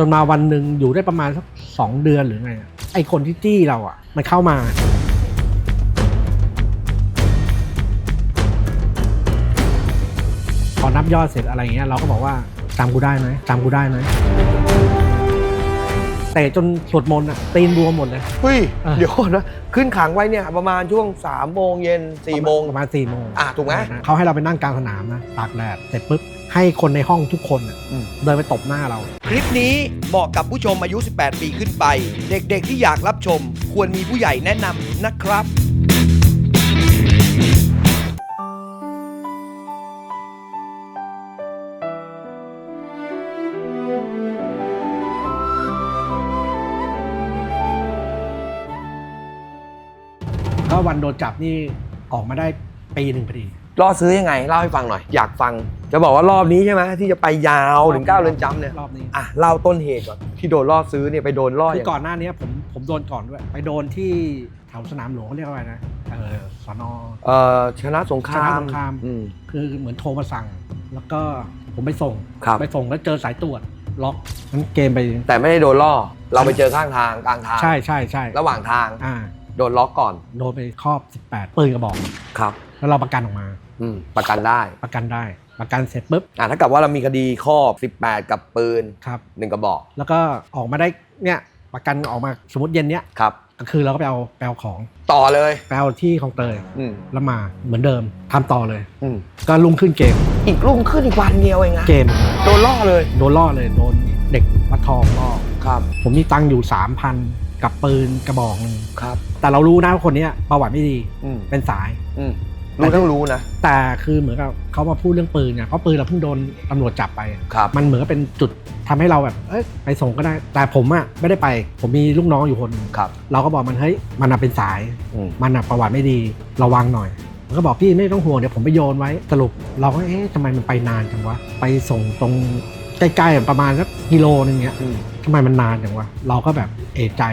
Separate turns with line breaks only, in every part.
จนมาวันหนึ่งอยู่ได้ประมาณสักสองเดือนหรือไงอะไอคนที่จี้เราอะ มันเข้ามา พอนับยอดเสร็จอะไรเงี้ยเราก็บอกว่าจำกูได้ไหมจำกูได้ไหมเตะจนสวดมนต์อะตีนบวมหมดเลย
เฮ้ย
อะ
เดี๋ยวก่อนนะ ขึ้นขังไว้เนี่ย ประมาณช่วง3ามโมงเย็น4ี่โมง
ประมาณสี่โมง
อะถูกไหม
เขาให้เราไปนั่งกลางสนามนะตากแดดเสร็จปุ๊บ ให้คนในห้องทุกคนอะ
อืม
เดินไปตบหน้าเรา
คลิปนี้เหมาะกับผู้ชมอายุ 18 ปีขึ้นไป เด็กๆที่อยากรับชม ควรมีผู้ใหญ่แนะนำนะครับ
ก็วันโดนจับนี่ออกมาได้ปีหนึ่งพอดี
ล่อซื้อยังไงเล่าให้ฟังหน่อย อยากฟัง จะบอกว่ารอบนี้ใช่ไหมที่จะไปยาวถึง9เรือนจำเนี่ย
รอบนี้
อะเล่าต้นเหตุก่อนที่โดนล่อซื้อเนี่ยไปโดนล่อ
คือ
อย่าง
ก่อนหน้านี้ผมผมโดนก่อนด้วย ไปโดนที่แถวสนามหลวงเขาเรียกว่าอะไรนะเออสนอ
เอ่อชนะสงคราม
ชนะสงคราม
อืม
คือเหมือนโทรมาสั่ง แล้วก็ผมไปส่ง
ครับ
ไปส่งแล้วเจอสายตรวจล็อกนั้นเกมไป
แต่ไม่ได้โดนล่อเราไปเจอข้างทางกลางทาง
ใช่ใช่ใช่
ระหว่างทาง
อ่า
โดนล็อกก่อน
โดนไปครอบ 18ปืนกระบอก
ครับ
แล้วเราประกันออกมา
อืม ประกันได้
ประกันได้ ประกันเสร็จปุ๊บ
อะถ้ากับว่าเรามีคดีครอบ 18 กับปืน
ครับ
หนึ่งกระบอก
แล้วก็ออกมาได้เนี่ยประกันออกมาสมมติเย็นเนี้ย
ครับ
ก็คือเราก็ไปเอาไปเอาของ
ต่อเลย
ไปเอาที่คลองเตย
อืม
แล้วมาเหมือนเดิมทำต่อเลย
อืม
ก็ลุ่งขึ้นเกม
อีกรุ่งขึ้นอีกวันเดียวเองนะ
เกม
โดนล่อเลย
โดนล่อเลยโดนเด็กวัดทองล่อ
ครับ
ผมมีตังค์อยู่3,000กับปืนกระบอกหนึ่ง
ครับ
แต่เรารู้นะว่าคนเนี้ยประวัติไม่ดี
อืม
เป็นสาย
อืม รู้ทั้งรู้นะ
แต่คือเหมือนกับเขามาพูดเรื่องปืนเนี่ยเพราะปืนเราเพิ่งโดนตำรวจจับไป
ครับ
มันเหมือนกับเป็นจุดทำให้เราแบบเอ้ยไปส่งก็ได้ แต่ผมอะไม่ได้ไป ผมมีลูกน้องอยู่คนหนึ่ง
ครับ
เราก็บอกมันเฮ้ยมันน่ะเป็นสาย
อืม
มันน่ะประวัติไม่ดีระวังหน่อย มันก็บอกพี่ไม่ต้องห่วงเดี๋ยวผมไปโยนไว้สรุปเราก็เอ๊ะทำไมมันไปนานจังวะไปส่งตรงใกล้ๆประมาณสักกิโลนึงเนี้ย
อืม
ทำไมมันนานจังวะเราก็แบบเอะใจ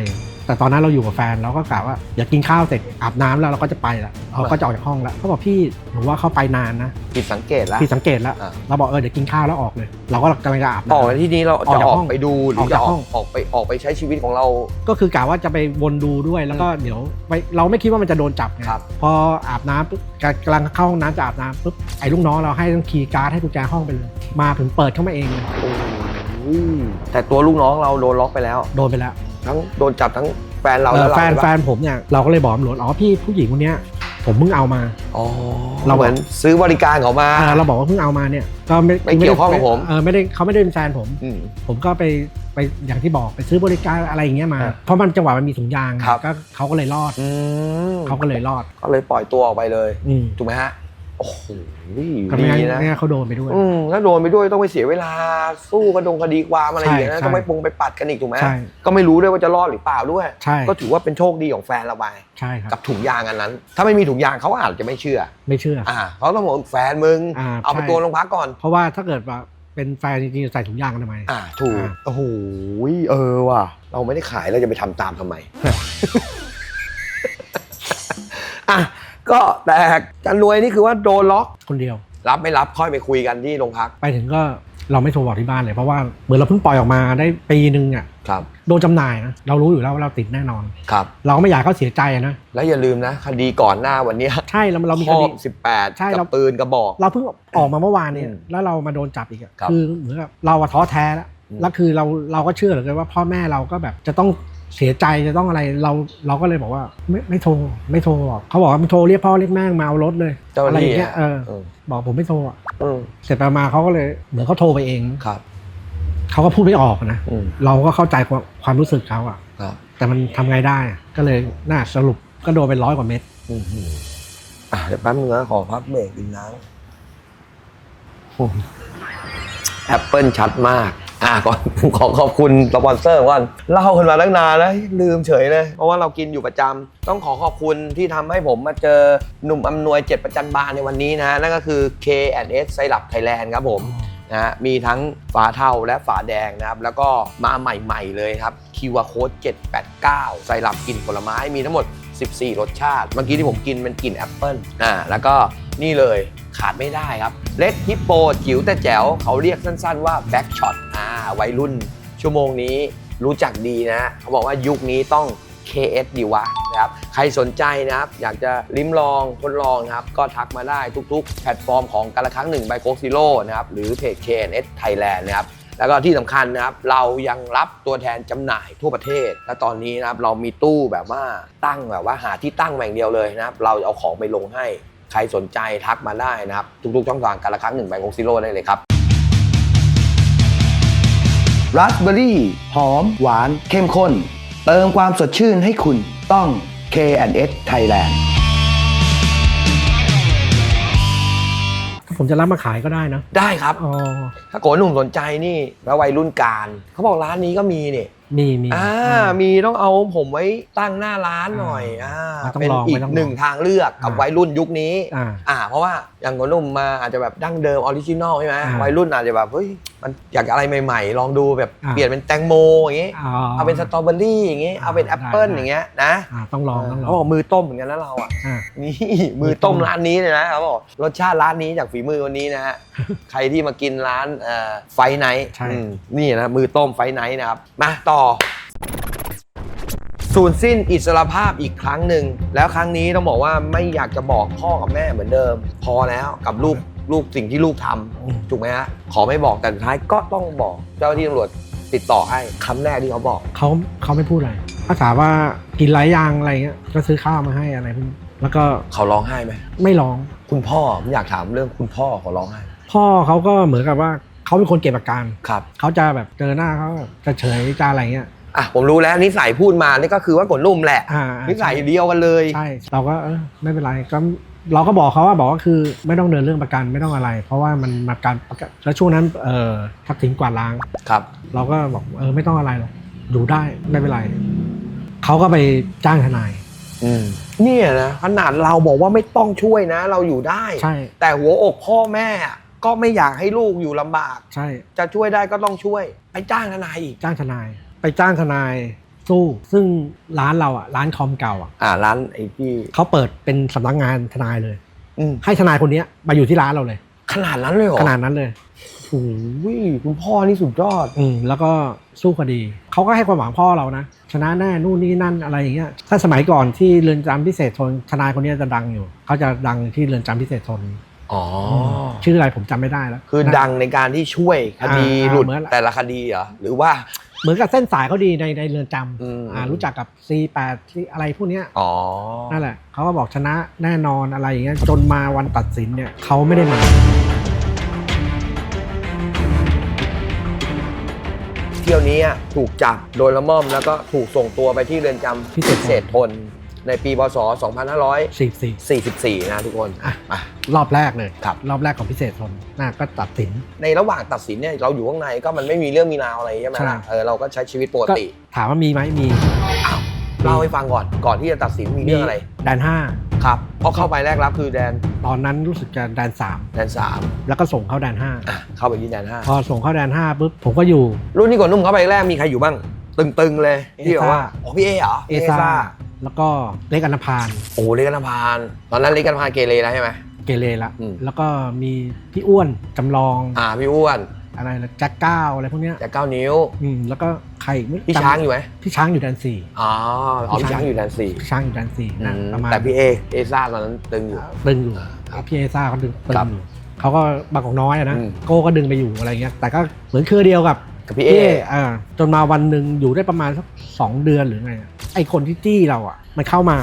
แต่ตอนนั้นเราอยู่กับแฟนเราก็กะว่าอยากกินข้าวเสร็จอาบน้ำแล้วเราก็จะไปละเราก็จะออกจากห้องแล้วเขาบอกพี่หนูว่าเขาไปนานนะ
ผิดสังเกตแล้ว
พี่สังเกตแล้ว
อ่า
เราบอกเออเดี๋ยวกินข้าวแล้วออกเลย เราก็กำลังจะอาบ
ออก
น้ำ
ในที่นี้เรา
ออก
จะ
จาก
ออ
ห้
ก
อง
ไปดูหรือ
ออก
จะ
จาก
ออ
ห้
ก
อง
ออกไปออกไปใช้ชีวิตของเรา
ก็คือกะว่าจะไปวนดูด้วยแล้วก็เดี๋ยวไปเราไม่คิดว่ามันจะโดนจับไง
ครับ
พออาบน้ำปุ๊บกำลังเข้าห้องน้ำจะอาบน้ำปุ๊บไอ้ลูกน้องเราให้ต้องคีย์การ์ดให้กุญแจห้องไปเลยมาถึงเปิดเข้ามาเองเลย
โอ้ยแต่ตัวลูกน้องเราโดนล็อกไปแล้ว
โดนไปแล้ว
ทั้งโดนจับทั้งแฟนเรา
เอ
และ
อ
เรา
แฟน
ใช่ปะ
แฟนผมเนี่ยเราก็เลยบอกตำรวจอ๋อพี่ผู้หญิงคนเนี้ยผมเพิ่งเอามา
อ๋อ
เรา
เราเหมือนซื้อบริการเขามา
เออเราบอกว่าเพิ่งเอามาเนี่ยก็ไม่
ไม่เกี่ยวข้องกับผม
เออไม่ได้เขาไม่ได้เป็นแฟนผม
อืม
ผมก็ไปไปอย่างที่บอกไปซื้อบริการอะไรอย่างเงี้ยมา
อะ
เพราะมันจังหวะมันมีถุงยาง
ครับ
ก็เขาก็เลยรอด
อืม
เขาก็เลยรอด
ก็เลยปล่อยตัวออกไปเลย
อืม
ถูกไหมฮะ โอ้โห
ก็ไม่งั้น
ดีนะ
ไม่งั้นเขาโดนไปด้วย
อืมแล้วโดนไปด้วยต้องไปเสียเวลาสู้กระดงคดีความอะไรอย่างเงี้ย
ใช่
นะ
ใช่
ต้องไปปรุงไปปัดกันอีกถูกไหม
ใช่
ก็ไม่รู้ด้วยว่าจะรอดหรือเปล่าด้วย
ใช่
ก็ถือว่าเป็นโชคดีของแฟนเราไป
ใช่ครับ
กับถุงยางอันนั้น ถ้าไม่มีถุงยางเขาอาจจะไม่เชื่อ
ไม่เชื่อ
อ่าเขาต้องบอกแฟนมึง
อ่า
เอาไป
ใช่
ตัวโรงพักก่อน
เพราะว่าถ้าเกิดว่าเป็นแฟนจริงๆใส่ถุงยางกันทำไม
อ่าถูก
อ่า
โอ้โหเออว่ะ เราไม่ได้ขายเราจะไปทำตามทำไม อะ ก็แต่จันรวยนี่คือว่าโดนล็อก
คนเดียว
รับไม่รับค่อยไปคุยกันที่โรงพัก
ไปถึงก็เราไม่โทรบอกที่บ้านเลยเพราะว่าเหมือนเราเพิ่งปล่อยออกมาได้ปีหนึ่งอะ
ครับ
โดนจำหน่ายนะเรารู้อยู่แล้วว่าเราติดแน่นอน
ครับ
เราก็ไม่อยากให้เขาเสียใจอะนะ
แล้วอย่าลืมนะคดีก่อนหน้าวันเนี้ย
ใช่เราเรามี
ค
ค
รอ
ดี
บสิบแปด
ใช่
กั
เรา
บปืนกระบอก
เราเพิ่งออกมาเมื่อวานเนี่ย
อืม
แล้วเรามาโดนจับอีกอะ
ครับ
คือเหมือนกับเราอะท้อแท้แล้ว
อืม
แล้วคือเราเราก็เชื่อเหลือเกินว่าพ่อแม่เราก็แบบจะต้อง เสียใจจะต้องอะไรเราเราก็เลยบอกว่าไม่ไม่โทรไม่โทรบอกเขาบอกว่าไม่โทรเรียกพ่อเรียกแม่มาเอารถเลย
เจ้าห
อะไร
น้า
อ
ที่
ย่างเงี้ย
อะ
เออ
เออ
บอกผมไม่โทรอะ
เออ
เสร็จไปมาเขาก็เลยเหมือนเขาโทรไปเอง
ครับ
เขาก็พูดไม่ออกนะ
อืม
เราก็เข้าใจความความรู้สึกเขาอะ
ครับ
แต่มันทำไงได้อะก็เลยน่าสรุปก็โดนไปร้อยกว่าเม็ด
อืมอะเดี๋ยวแป๊บนึงนะขอพักเบรกกินน้ำแอปเปิลชัดมาก อะก่อนขอขอบคุณสปอนเซอร์ก่อนเล่ากันมาตั้งนานแล้วลืมเฉยเลย เพราะว่าเรากินอยู่ประจำต้องขอขอบคุณที่ทำให้ผมมาเจอหนุ่มอำนวยเจ็ดประจันบานในวันนี้นะนั่นก็คือ K&S ไซรัปไทยแลนด์ครับผม นะฮะมีทั้งฝาเทาและฝาแดงนะครับ แล้วก็มาใหม่ๆเลยครับคิวอาโค้ด789 ใส่หลับกลิ่นผลไม้มีทั้งหมด 14 รสชาติ เมื่อกี้ที่ผมกินเป็นกลิ่นแอปเปิ้ลอ่าแล้วก็นี่เลยขาดไม่ได้ครับ เลดฮิปโปจิ๋วแต่แจ๋วเขาเรียกสั้นๆว่าแบ็กช็อต อ่าวัยรุ่นชั่วโมงนี้รู้จักดีนะ เขาบอกว่ายุคนี้ต้อง KS ดีวะนะครับ ใครสนใจนะครับ อยากจะลิ้มลองทดลองนะครับ ก็ทักมาได้ทุกๆ แพลตฟอร์มของกันละครั้งหนึ่งไบโคซิโร่นะครับ หรือเพจ KNS Thailand นะครับแล้วก็ที่สำคัญนะครับ เรายังรับตัวแทนจำหน่ายทั่วประเทศ และตอนนี้นะครับเรามีตู้แบบว่าตั้งแบบว่าหาที่ตั้งแหม่งเดียวเลยนะครับ เราเอาของไปลงให้ ใครสนใจทักมาได้นะครับ ทุกๆช่องทางกันละครั้งหนึ่งไบโคซิโร่ได้เลยครับ
ราสเบอร์รี่ หอม หวาน เข้มข้น เติมความสดชื่นให้คุณต้อง K&S Thailand
ถ้าผมจะรับมาขายก็ได้นะ
ได้ครับ
อ๋อ
ถ้าโกหนุ่มสนใจนี่แล้ววัยรุ่นการเขาบอกร้านนี้ก็มีเนี่ย
มีมี
อ่ามีต้องเอาผมไว้ตั้งหน้าร้านหน่อยอ่า
อ่าต้อง
เป็น
ลอง
อี
ไม่
ก
ต้องลอง
หนึ่งทางเลือกกับ
อ่า
วัยรุ่นยุคนี้
อ่า
อ่าเพราะว่า อย่างโกหนุ่มมาอาจจะแบบดั้งเดิมออริจินอลใช่ไหม
อ่า
วัยรุ่นอาจจะแบบเฮ้ยมันอยากอะไรใหม่ๆ ลองดูแบบ
อ่า
เปลี่ยนเป็นแตงโมอย่างงี้
อ๋อ
เอาเป็นสตรอเบอรี่อย่างงี้ เอาเป็นแอปเปิล
ได้
อย่างเงี้ยนะ
อ่าต้องลองต้องล
เขา
อง
บอกมือต้มเหมือนกันนะเราอะ
อ่า
นี่มือต้มร้านนี้เลยนะเขาบอกรสชาติร้านนี้จากฝีมือวันนี้นะฮะ ใครที่มากินร้านไฟไนท์
ใช่
นี่นะมือต้มไฟไนท์นะครับ มาต่อ สูญสิ้นอิสรภาพอีกครั้งหนึ่ง แล้วครั้งนี้ต้องบอกว่าไม่อยากจะบอกพ่อกับแม่เหมือนเดิม พอแล้วกับลูกลูกสิ่งที่ลูกทำถูกไหมฮะขอไม่บอกแต่สุดท้ายก็ต้องบอกเจ้าหน้าที่ตำรวจติดต่อให้คำแรกที่เขาบอก
เขาเขาไม่พูดอะไรเขาถามว่ากินไรยังอะไรเงี้ยก็ซื้อข้าวมาให้อะไรพวกนี้แล้วก็
เขาร้องไห้ไหม
ไม่ร้อง
คุณพ่อผมอยากถามเรื่องคุณพ่อเขาร้องไห้
พ่อเขาก็เหมือนกับว่าเขาเป็นคนเก็บอาการ
ครับ
เขาจะแบบเจอหน้าเขาแบบจะเฉยจะอะไรเงี้ย
อะผมรู้แล้วนิสัยพูดมานี่ก็คือว่ากดนุ่มแหละ
อ่า
นิสัยเดียวกันเลย
ใช่เราก็เออไม่เป็นไรก็เราก็บอกเขาว่าบอกว่าคือไม่ต้องเดินเรื่องประกันไม่ต้องอะไร เพราะว่ามันมาการประกันแล้วช่วงนั้นเออทักทิ้งกวาดล้าง
ครับ
เราก็บอกเออไม่ต้องอะไรหรอกอยู่ได้ไม่เป็นไรเขาก็ไปจ้างทนาย
อืมเนี่ยนะขนาดเราบอกว่าไม่ต้องช่วยนะ เราอยู่ได้
ใช่
แต่หัวอกพ่อแม่ก็ไม่อยากให้ลูกอยู่ลำบาก
ใช่
จะช่วยได้ก็ต้องช่วย ไปจ้างทนายอีก
จ้างทนาย ไปจ้างทนายสู้ ซึ่งร้านเราอะร้านคอมเก่าอะ
อ่าร้านไอ้ที่
เขาเปิดเป็นสำนักงานทนายเลย
อืม
ให้ทนายคนเนี้ยมาอยู่ที่ร้านเราเลย
ขนาดนั้นเลยเหรอ
ขนาดนั้นเลย
โอ้ยคุณพ่อนี่สุดยอด
อืมแล้วก็สู้คดี เขาก็ให้ความหวังพ่อเรานะ ชนะแน่นู่นนี่นั่นอะไรอย่างเงี้ย ถ้าสมัยก่อนที่เรือนจำพิเศษทนทนายคนเนี้ยจะดังอยู่ เขาจะดังที่เรือนจำพิเศษทน
อ๋อ
ชื่ออะไรผมจำไม่ได้แล้ว
คือ
นะ
ดังในการที่ช่วยคดี
อ่า
หลุด
เหมือน
แต่ละคดีเหรอหรือว่า
เหมือนกับเส้นสายเขาดีในในเรือนจ
อืมำ
อ่ารู้จักกับ C8 ที่อะไรพวกเนี้ย
อ๋อ
นั่นแหละเขาก็บอกชนะแน่นอนอะไรอย่างเงี้ยจนมาวันตัดสินเนี่ยเขาไม่ได้มา
เที่ยวนี้อะถูกจับโดยละม่อมแล้วก็ถูกส่งตัวไปที่เรือนจำ
พิเศษ
เศษทน ในปีพศ
สี่สี่
2544 นะทุกคน
อะ
อะ
รอบแรกเลย
ครับ
รอบแรกของพิเศษทนน่าก็ตัดสิน
ในระหว่างตัดสินเนี่ยเราอยู่ข้างในก็มันไม่มีเรื่องมีราวอะไรใช่ไหม
ใช่
ล่ะเออเราก็ใช้ชีวิตปก
ก็
ติ
ถามว่ามีไหมมี
อ้าวเล่าให้ฟังก่อนก่อนที่จะตัดสินมีเรื่องอะไร
แดนห้า
ครับเพราะเข้าไปแรกรับคือแดน
ตอนนั้นรู้สึกจะแดนสาม
แดนสาม
แล้วก็ส่งเข้าแดนห้า
อะเข้าไปที่แดนห้า
พอส่งเข้าแดนห้าปุ๊บผมก็อยู่
รุ่นนี้ก่อนนุ่มเข้าไปแรกมีใครอยู่บ้างตึงๆเลยที่แบบว่า
เอซ่า
อ๋อพี่เอเหรอ
เอซ่า แล้วก็เล็กอนาพาน
โอ้เล็กกันพาน ตอนนั้นเล็กกันพานเกเรแล้วใช่ไหม
เกเรละ
อืม
แล้วก็มีพี่อ้วนจำลอง
อ่าพี่อ้วน
อะไรนะแจ็คก้าวอะไรพวกเนี้ย
จากเก้านิ้ว
อืมแล้วก็ใครอีกไม่
พี่
จำ
ช้างอยู่ไหม
พี่ช้างอยู่แดนสี่
อ๋ออ๋อพี่ช้างอยู่แดนสี่
พี่ช้างอยู่แดนสี่นะ
อืม
ประมาณ
แต่พี่เอเอซ่าตอนนั้นตึงอยู่
ดึงอยู่
ครับ
พี่เอซ่าเขาดึงตึง
ครับ
อยู่เขาก็บางกอกน้อยอะนะ
อืม
โก้ก็ดึงไปอยู่อะไรเงี้ยแต่ก็เหมือนเครือเดียวกับ
กับพี่เอ
พี่อ่าจนมาวันหนึ่งอยู่ได้ประมาณสักสองเดือนหรือไงอะไอคนที่จี้เราอะ มันเข้ามา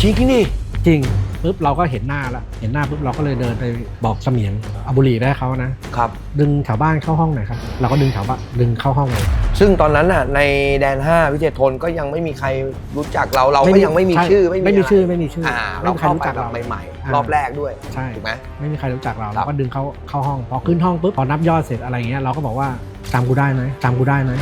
ชี้ที่นี่
จริงปุ๊บเราก็เห็นหน้าละเห็นหน้าปุ๊บเราก็เลยเดินไปบอกเสมียนเอาบุหรี่ไปให้เขานะ
ครับ
ดึงแถวบ้านเข้าห้องหน่อยครับ เราก็ดึงแถวบ้านดึงเข้าห้องเลย
ซึ่งตอนนั้นน่ะในแดน 5 วิเศษทนก็ยังไม่มีใครรู้จักเราเราก็ยังไม่มี
ใชื่
อ
ไม่มีะ
ร
ชื่อไม่มีชื่อ
อ่า
ไม่
เรา
มีใคร
เข้า
รู้
ไป
จัก
แบ
เรา
บใหม่
อ่า
ๆรอบแรกด้วย
ใช่
ถูกไหม
ไม่มีใครรู้จักเรา
ครั
เรา
บ
ก็ดึงเขาเข้าห้องพอขึ้นห้องปุ๊บพอนับยอดเสร็จอะไรเงี้ยเราก็บอกว่าจำกูได้ไหมจำกูได้ไหม